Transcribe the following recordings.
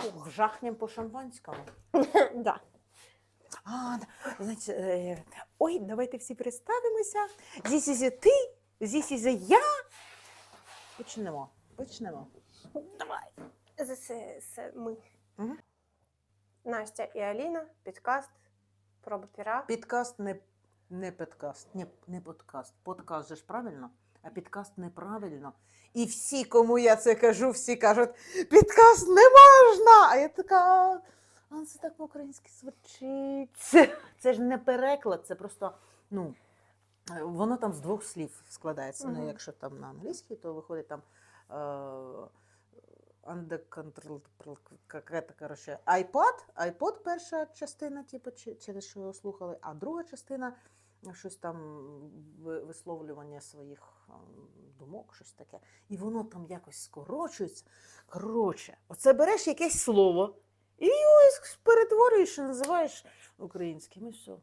Фух, жахнем по шампанському. Да. А, значить, е, ой, давайте всі представимося. Is a ти, this is я. Почнемо. Почнемо. Давай. Це, це, це ми. Мгм. Настя і Аліна, підкаст про пера. Підкаст не, не підкаст, не, не подкаст. Подкаст же ж правильно, а підкаст неправильно. І всі, кому я це кажу, всі кажуть, підкаст не можна. А я така, а це так по-українськи звучить. Це, це ж не переклад, це просто, ну, е, воно там з двох слів складається. Ну, якщо там на англійській, то виходить там. Е, короче, iPod, iPod перша частина, типу, через що його слухали, а друга частина щось там висловлювання своїх ем, думок, щось таке. І воно там якось скорочується. Коротше, оце береш якесь слово і його перетворюєш і називаєш українським, і все.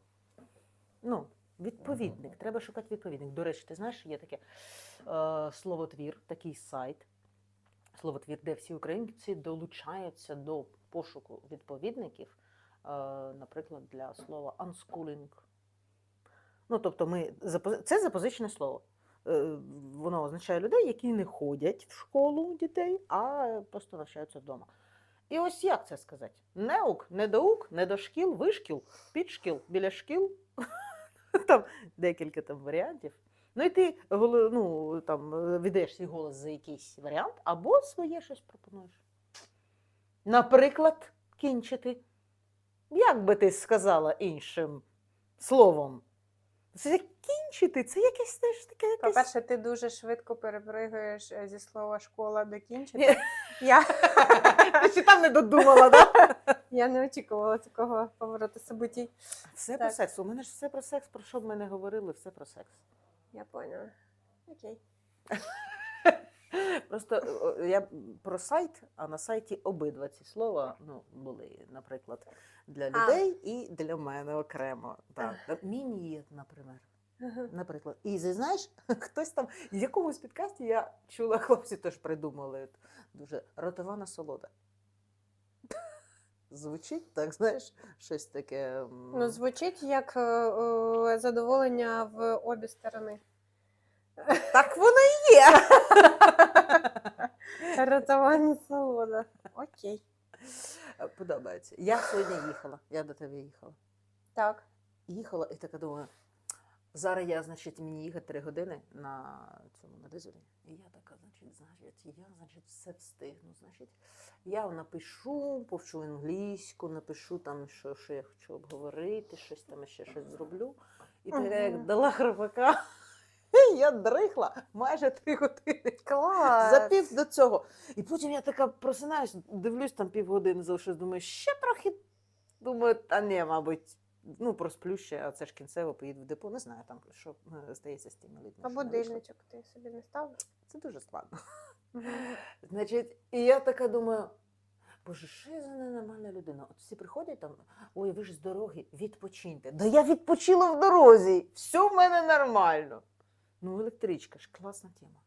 Ну, відповідник. Треба шукати відповідник. До речі, ти знаєш, є таке е, словотвір, такий сайт словотвір, де всі українці долучаються до пошуку відповідників, е, наприклад, для слова unschooling. Ну, тобто, ми, це запозичене слово. Е, Воно означає людей, які не ходять в школу дітей, а просто навчаються вдома. І ось як це сказати? Неук, недоук, недошкіл, вишкіл, підшкіл, біля шкіл. Там декілька там варіантів. Ну і ти ну, там, е, віддаєш свій голос за якийсь варіант, або своє щось пропонуєш. Наприклад, кінчити. Як би ти сказала іншим словом? Як це якесь теж таке якесь. По-перше, ти дуже швидко перепригуєш е, зі слова школа до кінчити. Я, Ти ще там не додумала, так? я не очікувала такого повороту событій. Все про секс. У мене ж все про секс, про що б ми не говорили, все про секс. Я поняла. Окей. Просто е, я про сайт, а на сайті обидва ці слова ну, були, наприклад, для А. людей і для мене окремо. Так. Міні, наприклад. Наприклад. І знаєш, хтось там в якомусь підкасті я чула, хлопці теж придумали дуже ротова насолода. Звучить так, знаєш, щось таке. Ну, звучить як е, е, задоволення в обі сторони. Так воно і є. Рятування солода. Окей. Подобається. Я сьогодні їхала, я до тебе їхала. Так. їхала і така думаю, зараз я, значить, мені їхати три години на цьому на дизелі. І я така, значить, значить, я, значить, все встигну. Значить, я напишу, повчу англійську, напишу там, що, що я хочу обговорити, щось там ще щось зроблю. І така, як дала храпака, я дрихла майже три години. Клас. За пів до цього. І потім я така просинаюсь, дивлюсь, там півгодини залишилось, думаю, ще трохи. Думаю, та ні, мабуть, ну просплю ще, а це ж кінцево поїду в депо. Не знаю там, що е, стається з тими людьми. А будильничок ти собі не ставиш? Це дуже складно. Значить, і я така думаю. Боже, що я за ненормальна людина? От всі приходять там, ой, ви ж з дороги, відпочиньте. Да я відпочила в дорозі, все в мене нормально. Ну, електричка ж класна тема.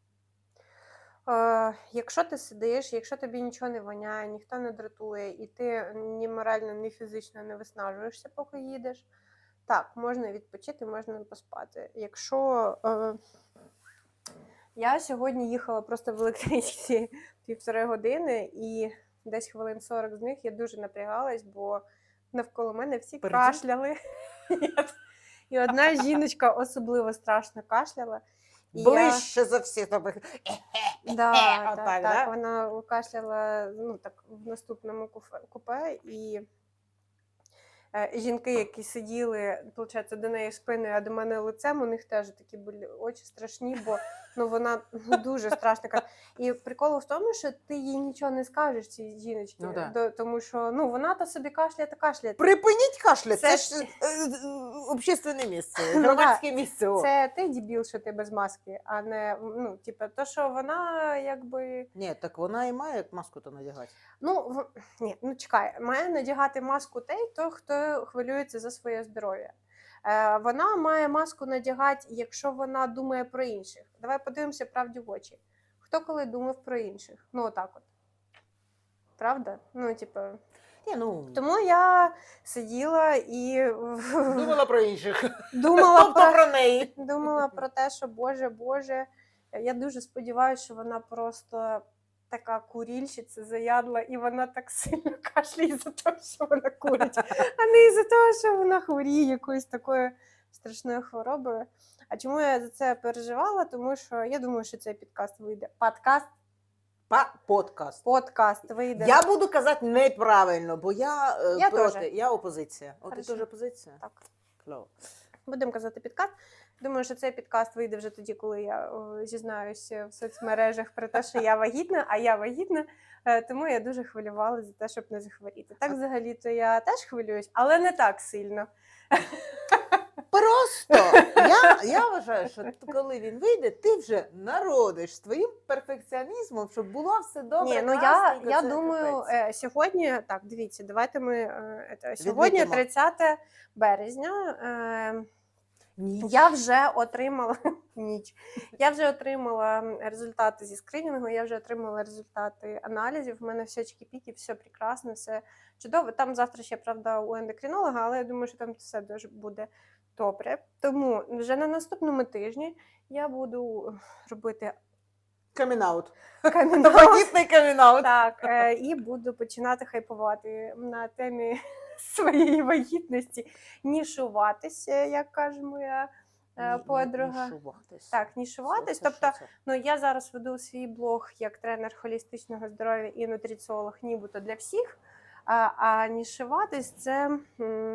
Е, якщо ти сидиш, якщо тобі нічого не воняє, ніхто не дратує, і ти ні морально, ні фізично не виснажуєшся, поки їдеш, так, можна відпочити, можна поспати. Якщо е, я сьогодні їхала просто в електричці півтори години, і десь хвилин 40 з них я дуже напрягалась, бо навколо мене всі Пердів? кашляли. І одна жіночка особливо страшно кашляла. І Ближче за всіх тобі. Да, так, так, так, да? Вона кашляла ну, так, в наступному купе, і жінки, які сиділи, виходить, до неї спиною, а до мене лицем, у них теж такі були очі страшні, бо ну, вона ну, дуже страшно кашляє. І прикол в тому, що ти їй нічого не скажеш цій жіночці, Ну, да. до- тому що ну, вона то собі кашляє та кашляє. Припиніть кашля, це, Це ж е, е, общественне місце, Ну, громадське місце. о. Це ти дебіл, що ти без маски, а не ну, типу, то, що вона якби. Ні, так вона і має маску-то надягати. Ну, в... ні, ну чекай, має надягати маску той, хто, хто хвилюється за своє здоров'я. Е, вона має маску надягати, якщо вона думає про інших. Давай подивимося правді в очі. Хто коли думав про інших? Ну, отак от. правда? Ну, типу, Ні, ну, тому я сиділа і думала про інших. думала тобто про про неї. думала про те, що Боже, Боже, я дуже сподіваюся, що вона просто така курільщиця заядла, і вона так сильно кашляє за те, що вона курить, а не за того, що вона хворіє якоюсь такою страшною хворобою. А чому я за це переживала? Тому що я думаю, що цей підкаст вийде. Подкаст, Па- Подкаст. подкаст вийде. Я буду казати неправильно, бо я, е, Я проти, теж. я опозиція. О, ти Хорошо. теж опозиція? Так. Кльово. Будемо казати підкаст. Думаю, що цей підкаст вийде вже тоді, коли я зізнаюся в соцмережах про те, що я вагітна, а я вагітна. Е, Тому я дуже хвилювалася за те, щоб не захворіти. Так, взагалі-то я теж хвилююсь, але не так сильно. Просто я, я вважаю, що коли він вийде, ти вже народиш з твоїм перфекціонізмом, щоб було все добре. Ні, ну я, я думаю, е, сьогодні так, дивіться, давайте ми е, сьогодні, Відмітимо. 30 березня. Е, Ні. Я вже отримала ніч. Я вже отримала результати зі скринінгу, я вже отримала результати аналізів. У мене все чики-піки, все прекрасно, все чудово. Там завтра ще правда у ендокринолога, але я думаю, що там все дуже буде добре. Тому вже на наступному тижні я буду робити Камінаут. камінаут. Камінаут. Так, е, і буду починати хайпувати на темі своєї вагітності, нішуватися, як каже моя е, подруга. Так, нішуватись. Тобто, ну я зараз веду свій блог як тренер холістичного здоров'я і нутриціолог, нібито для всіх. А, а нішуватись це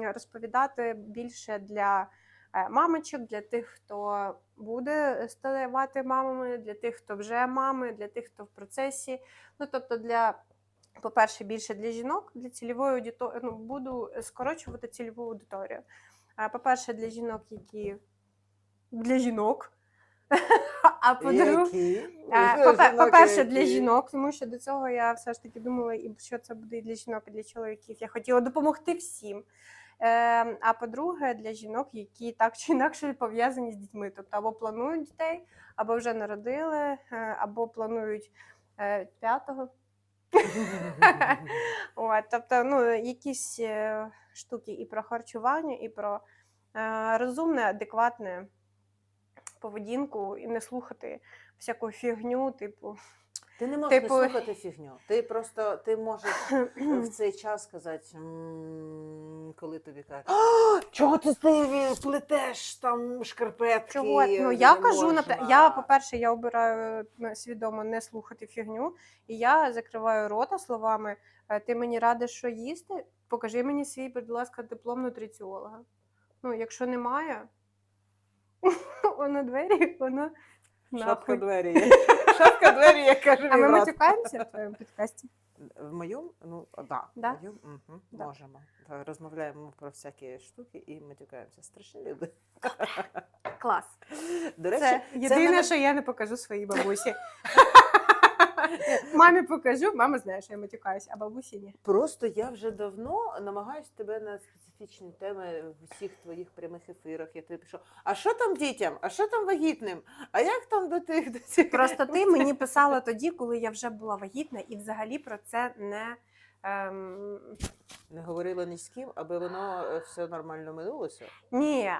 розповідати більше для е, мамочок, для тих, хто буде ставати мамами, для тих, хто вже мами, для тих, хто в процесі. Ну тобто для. По-перше, більше для жінок, для цільової аудиторії. Ну, буду скорочувати цільову аудиторію. А, По-перше, для жінок, які для жінок. А по-друге, Е, По-перше, для жінок, тому що до цього я все ж таки думала, і що це буде і для жінок, і для чоловіків. Я хотіла допомогти всім. Е, А по-друге, для жінок, які так чи інакше пов'язані з дітьми, тобто або планують дітей, або вже народили, е, або планують е, п'ятого. От, тобто, ну, якісь е, штуки і про харчування, і про е, розумне, адекватне поведінку, і не слухати всяку фігню, типу. Ти не можеш Типу- не слухати фігню. Ти просто ти можеш в цей час сказати, коли тобі кажуть, чого ти плетеш там шкарпетки? Чого? Ну я кажу, наприклад, я, по-перше, я обираю е, свідомо не слухати фігню, і я закриваю рота словами: «Е, ти мені радиш, що їсти? Покажи мені свій, будь ласка, диплом нутриціолога. Ну, якщо немає, воно двері, воно Шапка двері є. Шапка двері, я кажу. А ми мій матюкаємося в твоєму підкасті? В моєму? Ну, да. Да? В моєму? Угу, Да. Можемо. Розмовляємо про всякі штуки і матюкаємося. Страшні люди. Клас. До речі, Це єдине, мене- що я не покажу своїй бабусі. Мамі покажу, мама знає, що я матюкаюся, а бабусі ні. Просто я вже давно намагаюся тебе на специфічні теми в усіх твоїх прямих ефірах. Я тобі пишу, а що там дітям? А що там вагітним? А як там до тих до цих? Просто ти мені писала тоді, коли я вже була вагітна, і взагалі про це не. Ем... не говорила ні з ким, аби воно е, все нормально минулося. Ні.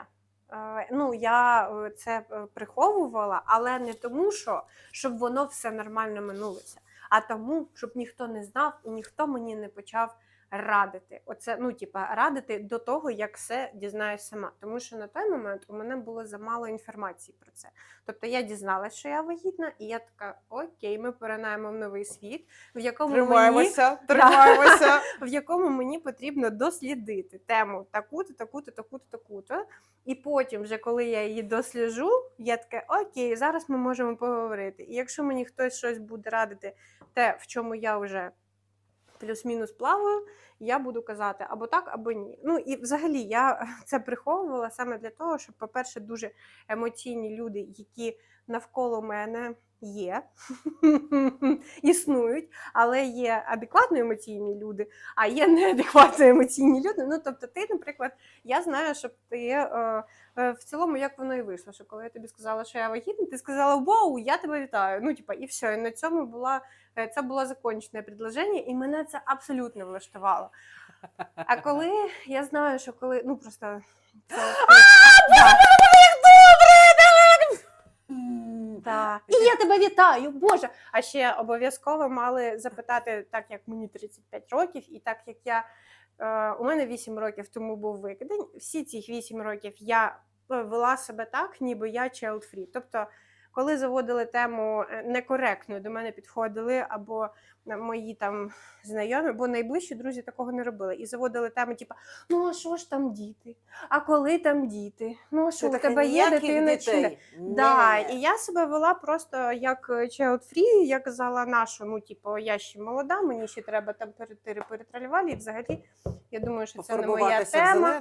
Е, ну, я е, це е, приховувала, але не тому, що щоб воно все нормально минулося, а тому, щоб ніхто не знав і ніхто мені не почав радити. Оце, ну, типа, радити до того, як все дізнаюсь сама. Тому що на той момент у мене було замало інформації про це. Тобто я дізналася, що я вагітна, і я така: окей, ми поринаємо в новий світ, в якому мені Тримаємося, тримаємося. в якому мені потрібно дослідити тему таку-то, таку-то, таку-то, таку-то. І потім, вже коли я її досліджу, я така, окей, зараз ми можемо поговорити. І якщо мені хтось щось буде радити, те, в чому я вже плюс-мінус плаваю, я буду казати або так, або ні. Ну і взагалі я це приховувала саме для того, щоб, по-перше, дуже емоційні люди, які навколо мене є, існують, але є адекватно емоційні люди, а є неадекватно емоційні люди. Ну, тобто, ти, наприклад, я знаю, що ти е, е, в цілому, як воно і вийшло, що коли я тобі сказала, що я вагітна, ти сказала Вау, я тебе вітаю. Ну, типа, і все. І на цьому була е, це було закончене предложення, і мене це абсолютно влаштувало. А коли я знаю, що коли ну просто це. Так. І я тебе вітаю, Боже. А ще обов'язково мали запитати, так як мені 35 років, і так як я е, у мене 8 років тому був викидень. Всі ці 8 років я е, вела себе так, ніби я child free. Тобто, коли заводили тему е, некоректно, до мене підходили або е, мої там знайомі, бо найближчі друзі такого не робили. І заводили тему, типу, ну а що ж там діти? А коли там діти? Ну а що у тебе є дитина чи? Да, і я себе вела просто як child free, я казала нашу, ну типу, я ще молода, мені ще треба там перетири перетралювали. І взагалі, я думаю, що це не моя тема.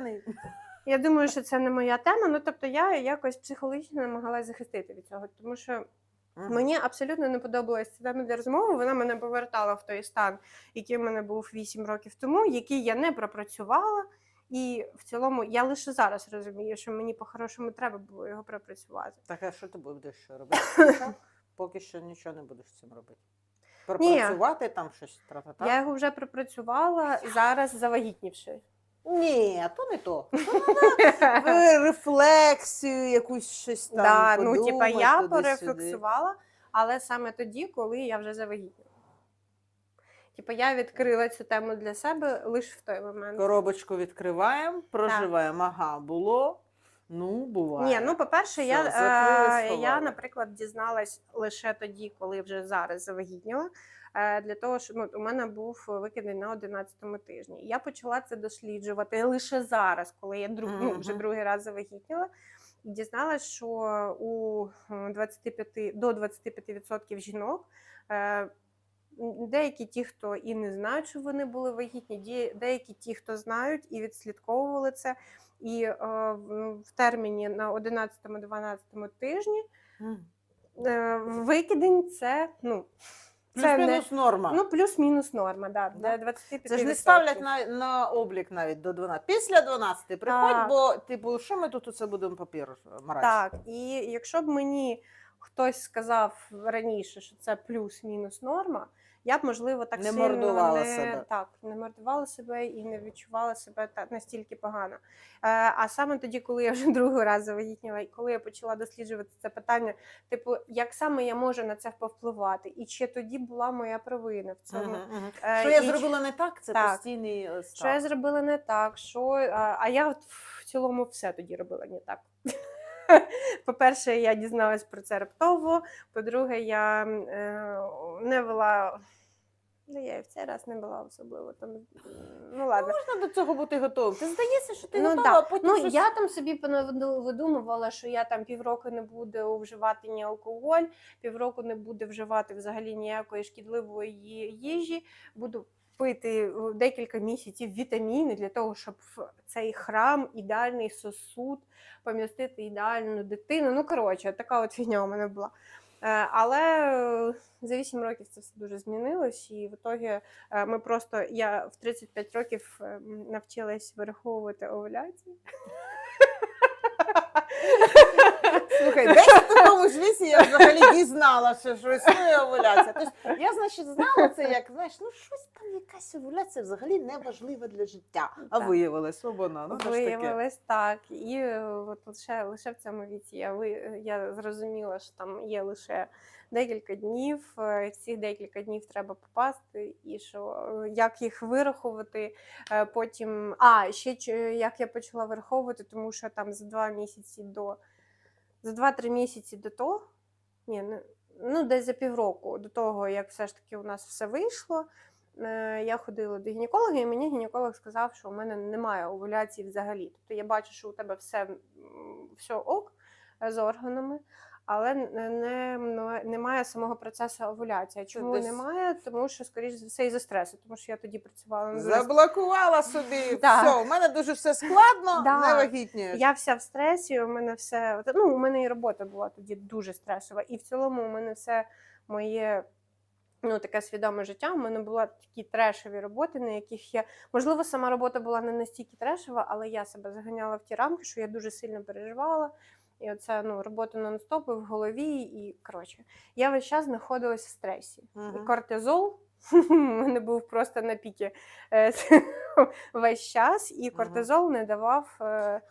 Я думаю, що це не моя тема. Ну тобто я якось психологічно намагалась захистити від цього, тому що Мгм. Мені абсолютно не подобалася ця тема для розмови. Вона мене повертала в той стан, який в мене був 8 років тому, який я не пропрацювала. І в цілому я лише зараз розумію, що мені по-хорошому треба було його пропрацювати. Так, а що ти будеш робити? Поки що нічого не будеш з цим робити. Пропрацювати там щось тра-та-та? Я його вже пропрацювала зараз завагітнівши. Ні, то не то. Ви рефлексію, якусь щось там. Да, ну, типа, я туди-сюди. порефлексувала, але саме тоді, коли я вже завагітніла. Типа я відкрила цю тему для себе лише в той момент. Коробочку відкриваємо, проживаємо. Ага, було. Ну, буває. Ні, ну по-перше, я, Все, закрили, е, я, наприклад, дізналась лише тоді, коли вже зараз завагітніла. Е, Для того, що ну, у мене був викидень на 11-му тижні. Я почала це досліджувати лише зараз, коли я друг, ну, вже другий раз завагітніла. І дізналась, що у е, 25, до 25% жінок е, деякі ті, хто і не знають, що вони були вагітні, деякі ті, хто знають і відслідковували це. І е, в в терміні на 11-12 тижні викидень це ну. Це не, Плюс-мінус норма. ну, плюс-мінус норма, да, для Да. 25%. Це ж не ставлять на, на облік навіть до 12. Після 12 приходь, Так. бо, типу, що ми тут це будемо папір марати? Так, і якщо б мені хтось сказав раніше, що це плюс-мінус норма, я б можливо так Не сильно мордувала не, себе. Так, не мордувала себе і не відчувала себе так настільки погано. Е, а саме тоді, коли я вже другий раз завагітніла, і коли я почала досліджувати це питання, типу, як саме я можу на це повпливати, і чи тоді була моя провина в цьому? Мгм, мгм. Е, Що я і зробила не так, це Так. постійний е, Що я зробила не так, що, а, а я в цілому все тоді робила не так. По-перше, я дізналась про це раптово. По-друге, я е, не вела. Ну, я і в цей раз не була особливо там. Ну, ладно. Можна до цього бути готовим. Ти здається, що ти Ну, готова, да. а потім Ну, щось... я там собі видумувала, що я там півроку не буду вживати ні алкоголь, півроку не буду вживати взагалі ніякої шкідливої їжі, буду пити е, декілька місяців вітаміни для того, щоб в цей храм, ідеальний сосуд, помістити ідеальну дитину. Ну, коротше, така от фігня у мене була. Е, Але е, за 8 років це все дуже змінилось, і в ітогі ми просто я в 35 років е, навчилась вираховувати овуляцію. Слухай, десь в такому ж віці я взагалі дізнала, що, що існує овуляція. Тобто я, значить, знала це як, знаєш, ну щось там якась овуляція взагалі не важлива для життя. А Так. виявилось, вона, ну то ж таке. Виявилось так. І е, от лише, лише в цьому віці я, ви, я зрозуміла, що там є лише декілька днів. е, в Ці декілька днів треба попасти, і що е, як їх вирахувати. е, Потім, а ще як я почала вираховувати, тому що там за два місяці до за 2-3 місяці до того, ні, ну десь за півроку до того, як все ж таки у нас все вийшло. е, Я ходила до гінеколога, і мені гінеколог сказав, що у мене немає овуляції взагалі. Тобто я бачу, що у тебе все, все ок е, з органами, але не, не, немає самого процесу овуляції. Чому десь- немає? Тому що, скоріш за все, із-за стресу, тому що я тоді працювала на Заблокувала собі. Да. Все, у мене дуже все складно, Да. не вагітнієш. Я вся в стресі, у мене все. Ну, у мене і робота була тоді дуже стресова. І в цілому у мене все моє ну, таке свідоме життя. У мене були такі трешові роботи, на яких я. Можливо, сама робота була не настільки трешова, але я себе заганяла в ті рамки, що я дуже сильно переживала. І оце ну, робота нон-стоп в голові. І коротше, я весь час знаходилась в стресі. І кортизол у мене був просто на піки е, весь час, і кортизол не давав е,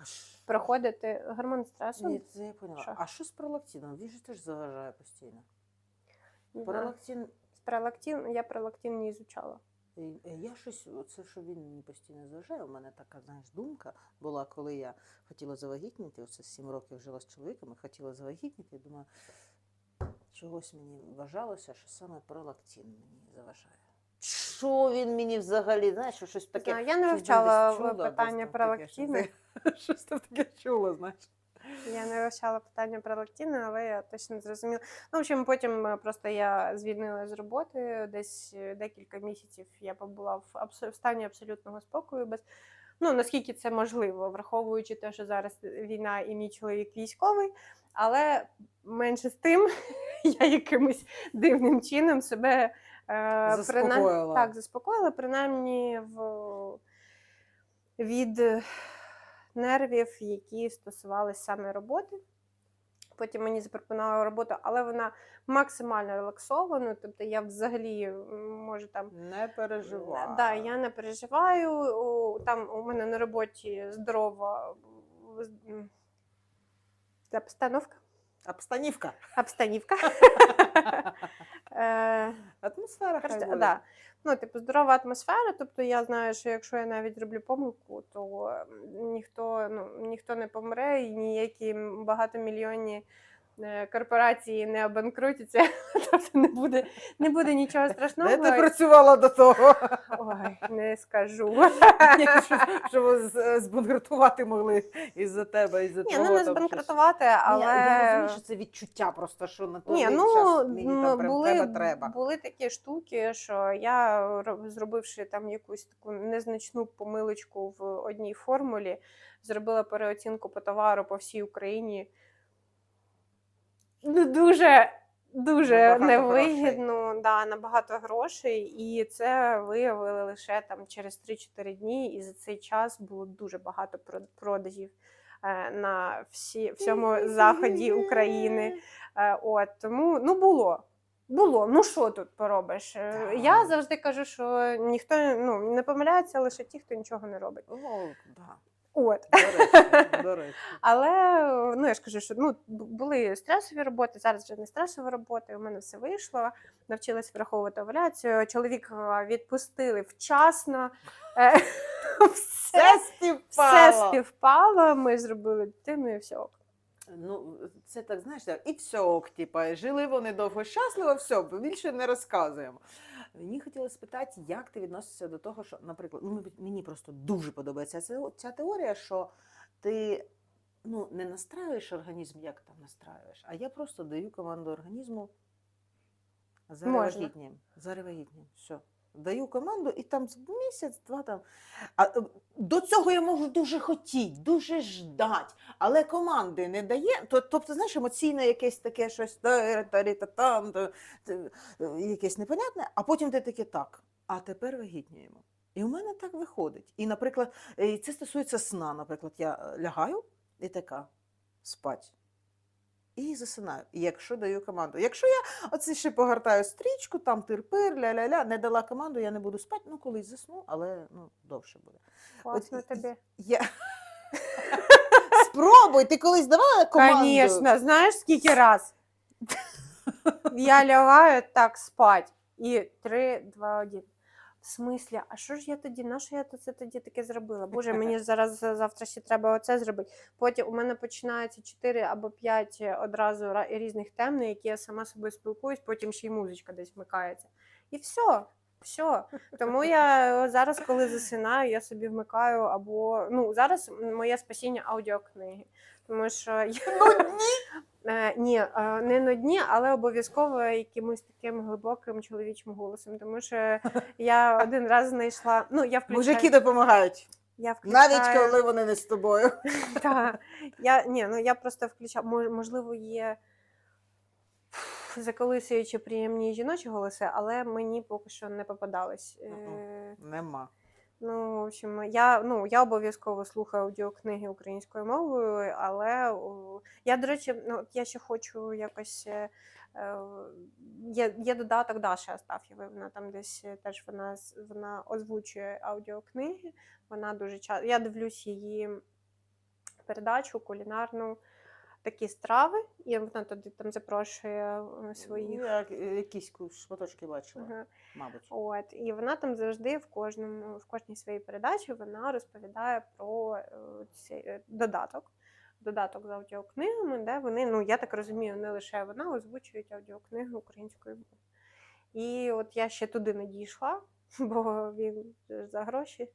проходити гормон стресу. Ні, це я поняла. Що? А що з пролактином? Він же теж заважає постійно. Пролактин, пролактин, я пролактин не ізучала. Е, я щось, це що він мені постійно заважає. У мене така, знаєш, думка була, коли я хотіла завагітніти, оце 7 років жила з чоловіком і хотіла завагітніти, і думаю, чогось мені вважалося, що саме пролактин мені заважає. Що він мені взагалі, знаєш, що щось таке. знаю, я не вивчала питання про ти- Щось там таке чула, знаєш. Я не вивчала питання про лактини, але я точно зрозуміла. Ну, в общем, потім е, просто я звільнилася з роботи. Десь е, декілька місяців я побула в, абсо- в стані абсолютного спокою. Без ну наскільки це можливо, враховуючи те, що зараз війна і мій чоловік військовий. Але менше з тим, я якимось дивним чином себе е, принаймні- Заспокоїла. так, заспокоїла, принаймні в, від нервів, які стосувалися саме роботи. Потім мені запропонували роботу, але вона максимально релаксована. Тобто я взагалі можу там Не переживай. Да, я не переживаю. Там у мене на роботі здорова обстановка. Обстанівка. Обстанівка. Е, Атмосфера хай буде. да. Ну, типу, здорова атмосфера. Тобто я знаю, що якщо я навіть роблю помилку, то ніхто, ну, ніхто не помре, і ніякі багатомільйонні корпорації не обанкрутяться. Тобто не буде, не буде нічого страшного. Де ти працювала до того? Ой, не скажу. Ні, щоб- Щоб збанкрутувати могли із-за тебе, із-за Ні, того. ну не збанкрутувати, Ні, але. Я розумію, що це відчуття просто, що на той Ні, ну час мені прям були, треба, треба. були такі штуки, що я ро- зробивши там якусь таку незначну помилочку в одній формулі, зробила переоцінку по товару по всій Україні. Ну, дуже. Дуже Набагато невигідно, да, на багато грошей, і це виявили лише там через 3-4 дні. І за цей час було дуже багато про- продажів е, на всі, всьому заході України. Е, От тому ну було. Було. Ну що тут поробиш? Е, Так. Я завжди кажу, що ніхто ну, не помиляється лише ті, хто нічого не робить. О, да. От. До речі, до речі. Але ну я ж кажу, що ну були стресові роботи, зараз вже не стресові роботи. У мене все вийшло. Навчилась враховувати овуляцію. Чоловіка відпустили вчасно. Е, Все, Все співпало. все співпало. Ми зробили дитину і все. Ну, це так, знаєш, і все ок, типа, жили вони довго щасливо, все, більше не розказуємо. Мені хотілося спитати, як ти відносишся до того, що, наприклад, ну, мені просто дуже подобається ця, ця теорія, що ти ну, не настраюєш організм, як там настраюєш, а я просто даю команду організму заревагітнім. Заревагітнім. Все. Даю команду, і там місяць, два там. А е, до цього я можу дуже хотіти, дуже ждати, але команди не дає. То- Тобто, знаєш, емоційне якесь таке щось та- та- та- там, та- та- якесь непонятне, а потім ти таке так. А тепер вагітніємо. І у мене так виходить. І, наприклад, і це стосується сна. Наприклад, я лягаю і така спать. І засинаю. І якщо даю команду. Якщо я оце ще погортаю стрічку, там тирпир, ля-ля-ля, не дала команду, я не буду спати, ну колись засну, але ну, довше буде. Класно і- тобі. Я... Спробуй, ти колись давала команду? Конечно, знаєш скільки раз? Я лягаю так спать. І 3, 2, 1. В смислі, а що ж я тоді? На що я це тоді таке зробила? Боже, мені ж зараз е, завтра ще треба оце зробити. Потім у мене починається 4 або 5 одразу різних тем, на які я сама собою спілкуюсь, потім ще й музичка десь вмикається. І все. Все. Тому я зараз, коли засинаю, я собі вмикаю або ну зараз моє спасіння аудіокниги. Тому що я Е, ні, е, не нудні, але обов'язково якимось таким глибоким чоловічим голосом. Тому що я один раз знайшла. Ну, я включаю, Мужики допомагають. я включаю, Навіть коли вони не з тобою. Та, я, ні, ну я просто включаю, мож- можливо, є заколисуючі приємні жіночі голоси, але мені поки що не попадались. Е, Нема. Ну, в общем, я, ну, я обов'язково слухаю аудіокниги українською мовою, але о, я, до речі, ну, я ще хочу якось. е, е, Є, є додаток Даші Астафєвої, вона там десь е, теж вона, вона озвучує аудіокниги. Вона дуже часто. Я дивлюсь її передачу кулінарну такі страви, і вона туди там запрошує е, своїх. Ну, Я якісь шматочки бачила, Ага. мабуть. От і вона там завжди в кожному в кожній своїй передачі вона розповідає про е, цей е, додаток. Додаток з аудіокнигами, де вони, ну я так розумію, не лише вона озвучують аудіокниги українською мовою. І от я ще туди не дійшла, бо він за гроші.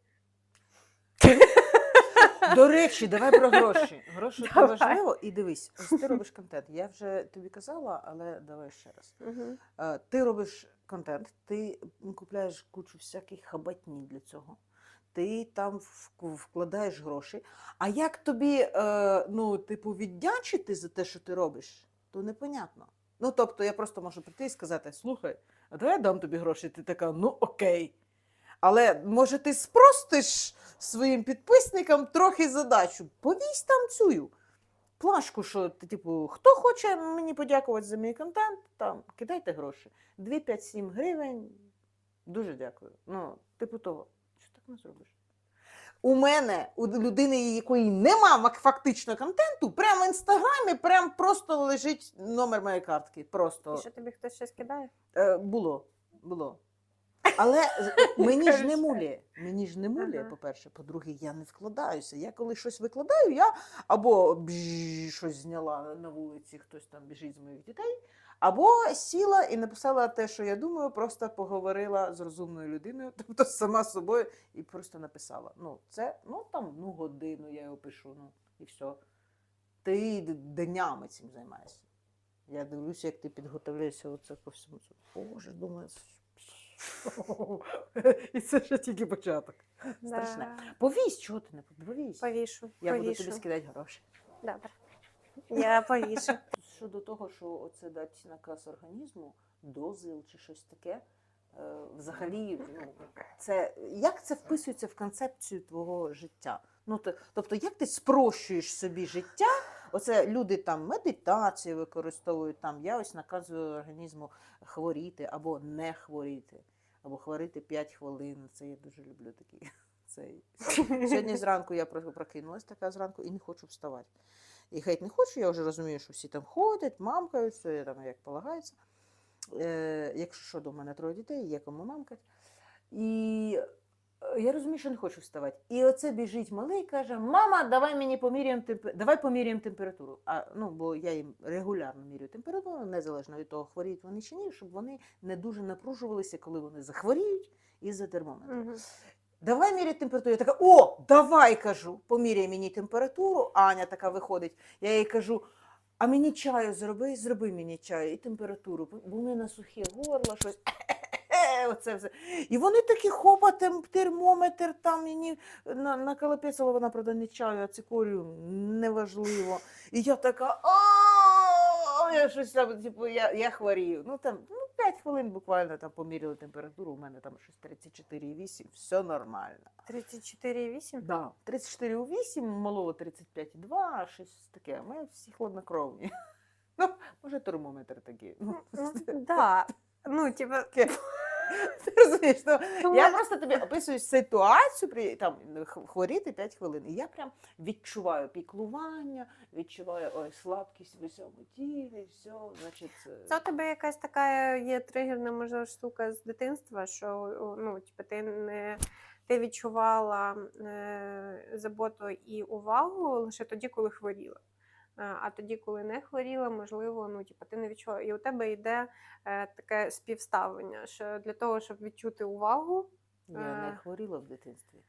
До речі, давай про гроші. Гроші це Давай. важливо. І дивись, ось ти робиш контент. Я вже тобі казала, але давай ще раз. Угу. Е, Ти робиш контент, ти купляєш кучу всяких хабатні для цього. Ти там вк- вкладаєш гроші. А як тобі, е, ну, типу, віддячити за те, що ти робиш, то непонятно. Ну, тобто, я просто можу прийти і сказати: слухай, а давай я дам тобі гроші. Ти така, ну окей. Але може ти спростиш своїм підписникам трохи задачу. Повісь там цю плашку, що ти, типу, хто хоче мені подякувати за мій контент, там кидайте гроші. 2, 5, 7 гривень. Дуже дякую. Ну, типу того, що так не зробиш? У мене, у людини, якої нема фактично контенту, прямо в інстаграмі, прям просто лежить номер моєї картки. Просто І що тобі хтось щось кидає? Е, було, було. Але мені ж не муляє. Мені ж не Ага. по-перше. По-друге, я не вкладаюся. Я коли щось викладаю, я або бжж, щось зняла на вулиці, хтось там біжить з моїх дітей, або сіла і написала те, що я думаю, просто поговорила з розумною людиною, тобто сама з собою, і просто написала. Ну, це ну там ну, годину я його пишу, ну і все. Ти днями цим займаєшся. Я дивлюся, як ти підготовляєшся оце по всьому. Боже, думаю, і це ще тільки початок. Страшне. Повісь, чого ти не повісь? Повішу. Я буду повішу. тобі скидати гроші. Добре. Я повішу. Щодо того, що оце дать наказ організму, дозвіл чи щось таке. е, Взагалі, ну, це як це вписується в концепцію твого життя? Ну, то, тобто, як ти спрощуєш собі життя? Оце люди там медитацію використовують, там я ось наказую організму хворіти або не хворіти, або хворіти 5 хвилин. Це я дуже люблю такі. Цей. Сьогодні зранку я про- прокинулась така зранку і не хочу вставати. І геть не хочу, я вже розумію, що всі там ходять, мамкають, все я там як полагається. Е, якщо що, до мене троє дітей, є кому мамкать. І я розумію, що не хочу вставати. І оце біжить малий каже: Мама, давай мені поміряємо темп... давай поміряємо температуру. А, ну, бо я їм регулярно міряю температуру, незалежно від того, хворіють вони чи ні, щоб вони не дуже напружувалися, коли вони захворіють із-за термометра. Мгм. Давай міряти температуру. Я така, о, давай кажу, поміряй мені температуру. Аня така виходить. Я їй кажу, а мені чаю зроби, зроби мені чаю і температуру, бо вони на сухе горло, щось. Оце все. І вони такі хопа, термометр там мені на, наколопецала, вона, правда, не чаю, а цикорію, неважливо. І я така, а я щось там, типу, я, я хворію. Ну там ну, 5 хвилин буквально там поміряли температуру, у мене там щось 34,8, все нормально. 34,8? Да. 34,8, малого 35,2, щось таке. Ми всі хладнокровні. Ну, може, термометр такий. Ну, Ну, да. Ну, типа. Ти розумієш, ну, я просто тобі описую ситуацію, при там хворіти 5 хвилин. І я прям відчуваю піклування, відчуваю ой, слабкість в усьому тілі, все, значить. це- Це у тебе якась така є тригерна можливо штука з дитинства, що ну, типу, ти не ти відчувала е, заботу і увагу лише тоді, коли хворіла. Е, А тоді, коли не хворіла, можливо, ну типу, ти не відчула. І у тебе йде е, таке співставлення, що для того, щоб відчути увагу. Я не Е. хворіла в дитинстві.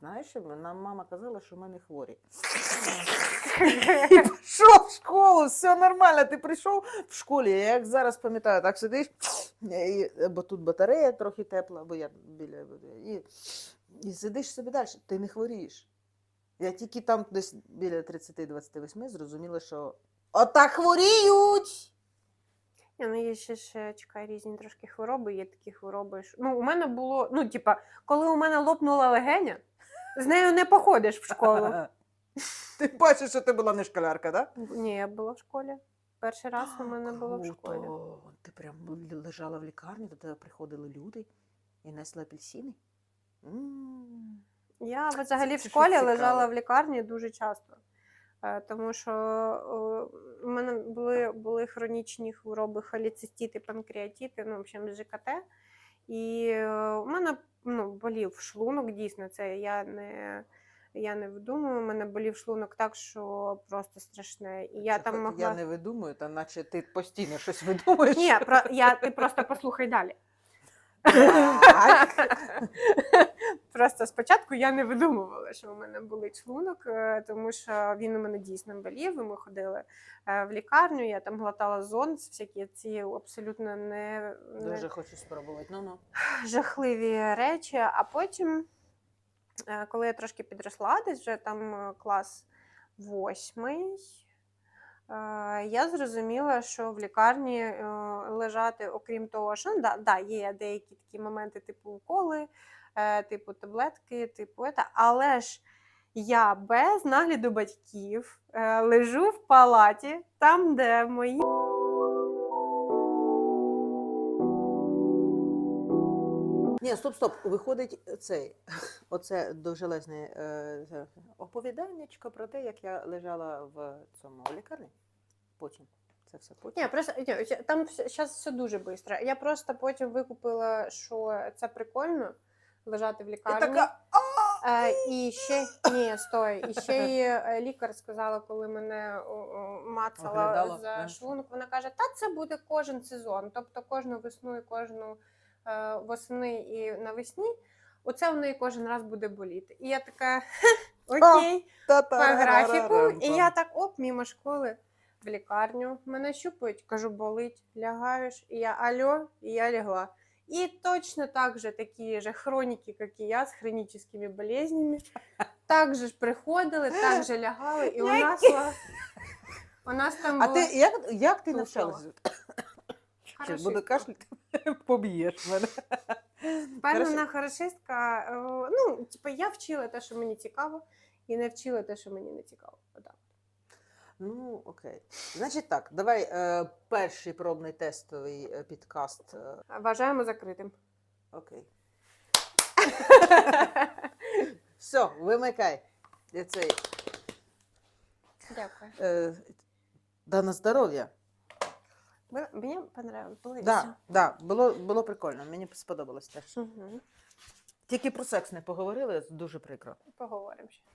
Знаєш, нам мама казала, що ми не хворі. Пішов в школу, все нормально. Ти прийшов в школі, я як зараз пам'ятаю, так сидиш, і, бо тут батарея трохи тепла, бо я біля і, і сидиш собі далі. Ти не хворієш. Я тільки там десь біля 30-28 зрозуміла, що отак хворіють. Ні, ну є ще, ще чекай, різні трошки хвороби. Є такі хвороби. Що... Ну, у мене було, ну, типа, коли у мене лопнула легеня, з нею не походиш в школу. Ти бачиш, що ти була не школярка, так? Да? Ні, я була в школі. Перший раз у мене було в школі. Ти прям лежала в лікарні, до тебе приходили люди і несли апельсини. М. Я взагалі в школі лежала в лікарні дуже часто. Е, Тому що у мене були, були хронічні хвороби холецистити, панкреатити, ну, в общем, ЖКТ. І е, у мене ну, болів шлунок, дійсно, це я не, я не видумую. У мене болів шлунок так, що просто страшне. І я Це там могла... я не видумую, та наче ти постійно щось видумуєш. Ні, про, я, ти просто послухай далі. Так. Просто спочатку я не видумувала, що у мене болить шлунок, е, тому що він у мене дійсно болів. і Ми ходили е, в лікарню, я там глотала зонт, всякі ці абсолютно не, не Дуже хочу спробувати. Ну ну. жахливі речі. А потім, е, коли я трошки підросла, десь вже там клас восьмий. Я зрозуміла, що в лікарні лежати, окрім того, що ну, да, да, є деякі такі моменти, типу уколи, типу таблетки, типу ета, але ж я без нагляду батьків е, лежу в палаті, там, де мої Ні, стоп, стоп. Виходить цей, оце довжелезне е, оповіданнячко про те, як я лежала в цьому лікарні. Потім. Це все потім. Ні, просто ні, там зараз все дуже швидко. Я просто потім викупила, що це прикольно лежати в І така, Е, і ще ні, стой. І ще й е, лікар сказала, коли мене мацала Оглядала, за шлунок, вона каже: та це буде кожен сезон. Тобто кожну весну і кожну е, восени і навесні. Оце в неї кожен раз буде боліти. І я така окей, по графіку. І я так оп, мимо школи в лікарню. Мене щупають, кажу, болить, лягаєш. І я альо, і я лягла. И точно так же такие же хроники, как и я, с хроническими болезнями. Так же ж приходили, так же лягали, і у нас, у нас там А було... ти як, як ти навчалася? Щас буду кашляти, поб'єш мене. Впевнена хорошистка. е, Ну, типу, я вчила те, що мені цікаво, і не вчила те, що мені не цікаво. Отак. Ну, окей. Значить так, давай е, перший пробний тестовий е, підкаст. Е, Вважаємо закритим. окей. Все, вимикай. І Цей, Дякую. е, да на здоров'я. Мені понравилось. Да, да, було, було прикольно, мені сподобалось теж. Мгм. Тільки про секс не поговорили, дуже прикро. Поговоримо ще.